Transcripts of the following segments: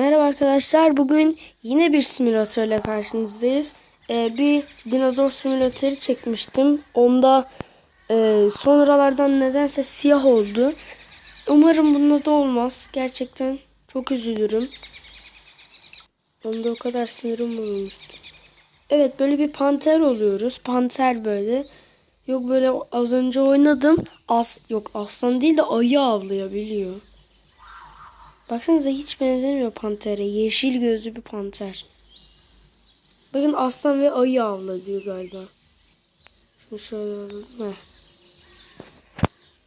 Merhaba arkadaşlar. Bugün yine bir simülatörle karşınızdayız. Ee, bir dinozor simülatörü çekmiştim. Onda e, sonralardan nedense siyah oldu. Umarım bunda da olmaz. Gerçekten çok üzülürüm. Onda o kadar sinirim bozulmuştu. Evet böyle bir panter oluyoruz. Panter böyle. Yok böyle az önce oynadım. As yok aslan değil de ayı avlayabiliyor. Baksanıza hiç benzemiyor pantere. Yeşil gözlü bir panter. Bakın aslan ve ayı avla diyor galiba. Şunu şöyle.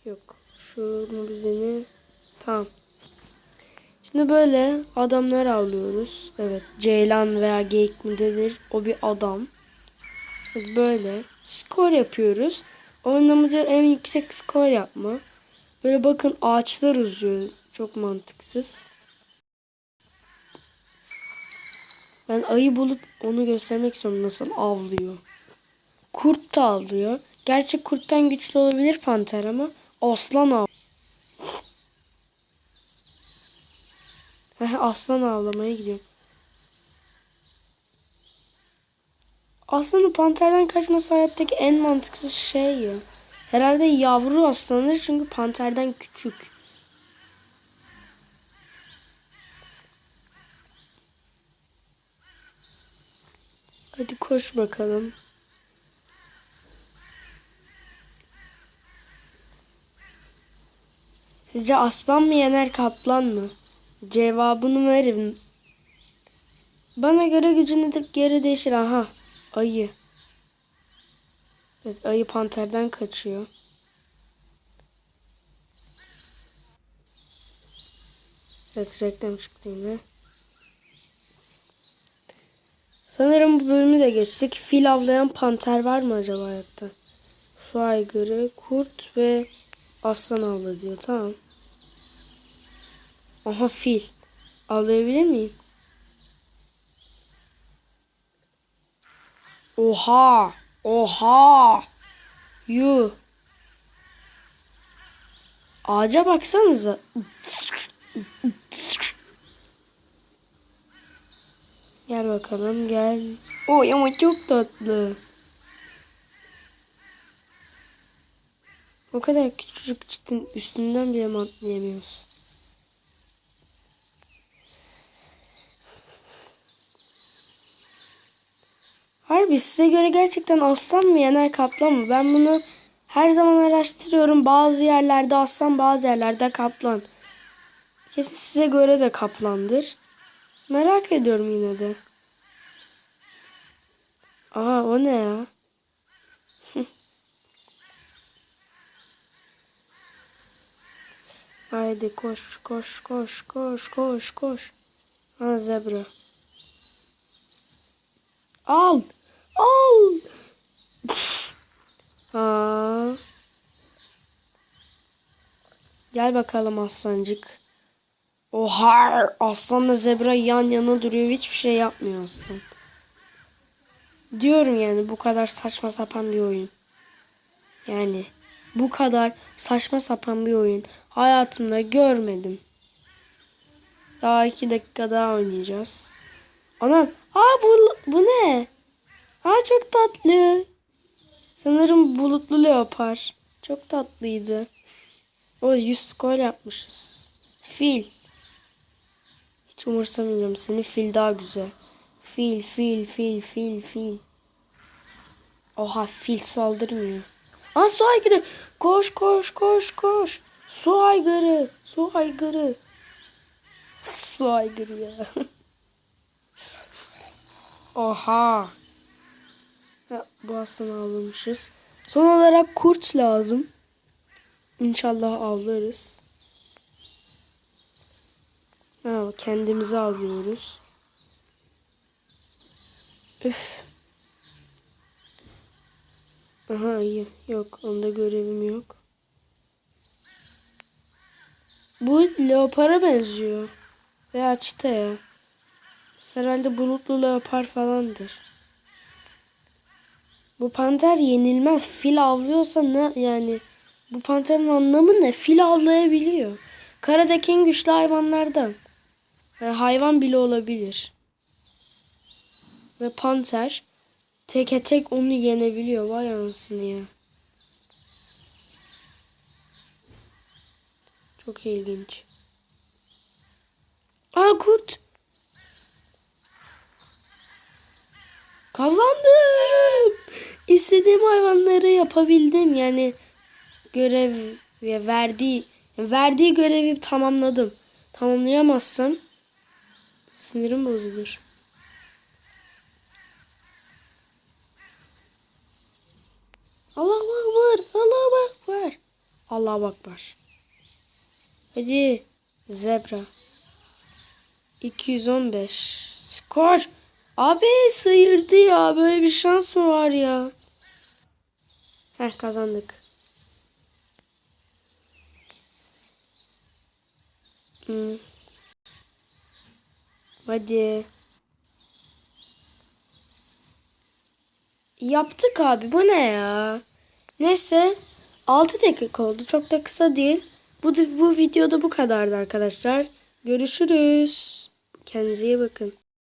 Yok. Şunu bizeni. Tamam. Şimdi böyle adamlar avlıyoruz. Evet. Ceylan veya geyik mi denir? O bir adam. Böyle. Skor yapıyoruz. Oyun en yüksek skor yapma. Böyle bakın ağaçlar uzuyor. Çok mantıksız. Ben ayı bulup onu göstermek istiyorum nasıl avlıyor. Kurt da avlıyor. Gerçi kurttan güçlü olabilir panter ama aslan av. Aslan avlamaya gidiyorum. Aslanın panterden kaçması hayattaki en mantıksız şey ya. Herhalde yavru aslanır çünkü panterden küçük. Hadi koş bakalım. Sizce aslan mı yener kaplan mı? Cevabını verin. Bana göre gücünü de geri değişir. Aha ayı. Evet, ayı panterden kaçıyor. Evet reklam çıktı yine. Sanırım bu bölümü de geçtik. Fil avlayan panter var mı acaba hayatta? Su aygırı, kurt ve aslan avla diyor. Tamam. Aha fil. Avlayabilir miyim? Oha! Oha! Yu. Ağaca baksanıza. Gel bakalım gel. Oy ama çok tatlı. O kadar küçücük çitin üstünden bile mi? Harbi size göre gerçekten aslan mı yener kaplan mı? Ben bunu her zaman araştırıyorum. Bazı yerlerde aslan bazı yerlerde kaplan. Kesin size göre de kaplandır. Merak ediyorum yine de. Aa o ne ya? Haydi koş koş koş koş koş koş. Ha zebra. Al. Al. Ha. Gel bakalım aslancık. Oha! Aslanla zebra yan yana duruyor. Hiçbir şey yapmıyor aslan. Diyorum yani bu kadar saçma sapan bir oyun. Yani bu kadar saçma sapan bir oyun hayatımda görmedim. Daha iki dakika daha oynayacağız. Anam, aa bu, bu ne? Aa çok tatlı. Sanırım bulutlu leopar. Çok tatlıydı. O 100 skor yapmışız. Fil. Hiç umursamayacağım seni. Fil daha güzel. Fil, fil, fil, fil, fil. Oha fil saldırmıyor. Aa su aygırı. Koş koş koş koş. Su aygırı. Su aygırı. su aygırı ya. Oha. Ya, bu aslanı avlamışız. Son olarak kurt lazım. İnşallah avlarız. Ha, kendimizi avlıyoruz. Üf. Aha iyi. Yok. Onda görevim yok. Bu leopara benziyor. Veya çitaya. Herhalde bulutlu leopar falandır. Bu panter yenilmez. Fil avlıyorsa ne yani? Bu panterin anlamı ne? Fil avlayabiliyor. Karadaki en güçlü hayvanlardan. Yani hayvan bile olabilir. Ve panter teke tek onu yenebiliyor. Vay anasını ya. Çok ilginç. Aa kurt. Kazandım. İstediğim hayvanları yapabildim. Yani görev ve verdiği verdiği görevi tamamladım. Tamamlayamazsam sinirim bozulur. Allah akbar. Allah akbar. Allah akbar. Hadi zebra. 215. Skor. Abi sıyırdı ya. Böyle bir şans mı var ya? Heh kazandık. Hmm. Hadi. Yaptık abi. Bu ne ya? Neyse. 6 dakika oldu. Çok da kısa değil. Bu, bu videoda bu kadardı arkadaşlar. Görüşürüz. Kendinize iyi bakın.